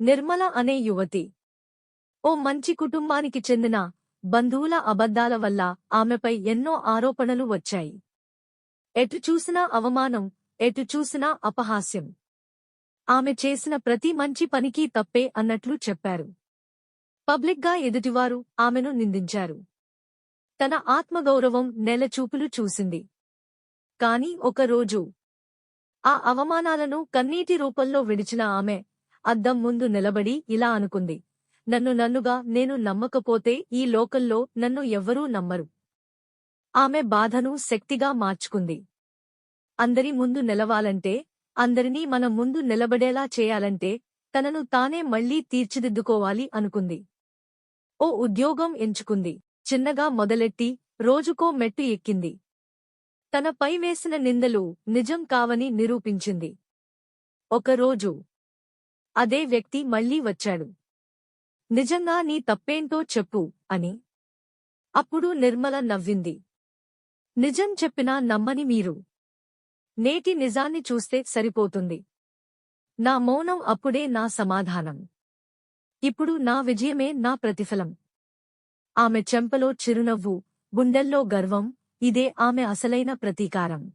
నిర్మల అనే యువతి. ఓ మంచి కుటుంబానికి చెందిన బంధువుల అబద్ధాల వల్ల ఆమెపై ఎన్నో ఆరోపణలు వచ్చాయి. ఎటు చూసినా అవమానం ఎటు చూసినా అపహాస్యం. ఆమె చేసిన ప్రతి మంచి పనికి తప్పే అన్నట్లు చెప్పారు. పబ్లిక్గా ఎదుటివారు ఆమెను నిందించారు. తన ఆత్మగౌరవం నెలచూపులు చూసింది. కాని ఒకరోజు ఆ అవమానాలను కన్నీటి రూపంలో విడిచిన ఆమె అద్దం ముందు నిలబడి ఇలా అనుకుంది. నన్ను నన్నుగా నేను నమ్మకపోతే ఈ లోకల్లో నన్ను ఎవ్వరూ నమ్మరు. ఆమె బాధను శక్తిగా మార్చుకుంది. అందరి ముందు నిలవాలంటే అందరినీ మన ముందు నిలబడేలా చేయాలంటే తనను తానే మళ్ళీ తీర్చిదిద్దుకోవాలి అనుకుంది. ఓ ఉద్యోగం ఎంచుకుంది. చిన్నగా మొదలెట్టి రోజుకో మెట్టు ఎక్కింది. తన పై వేసిన నిందలు నిజం కావని నిరూపించింది. ఒకరోజు అదే వ్యక్తి మళ్ళీ వచ్చాడు. నిజంగా నీ తప్పేంటో చెప్పు అని. అప్పుడు నిర్మల నవ్వింది. నిజం చెప్పినా నమ్మని మీరు. నేటి నిజాన్ని చూస్తే సరిపోతుంది. నా మౌనం అప్పుడే నా సమాధానం. ఇప్పుడు నా విజయమే నా ప్రతిఫలం. ఆమె చెంపలో చిరునవ్వు గుండెల్లో గర్వం ఇదే ఆమె అసలైన ప్రతీకారం.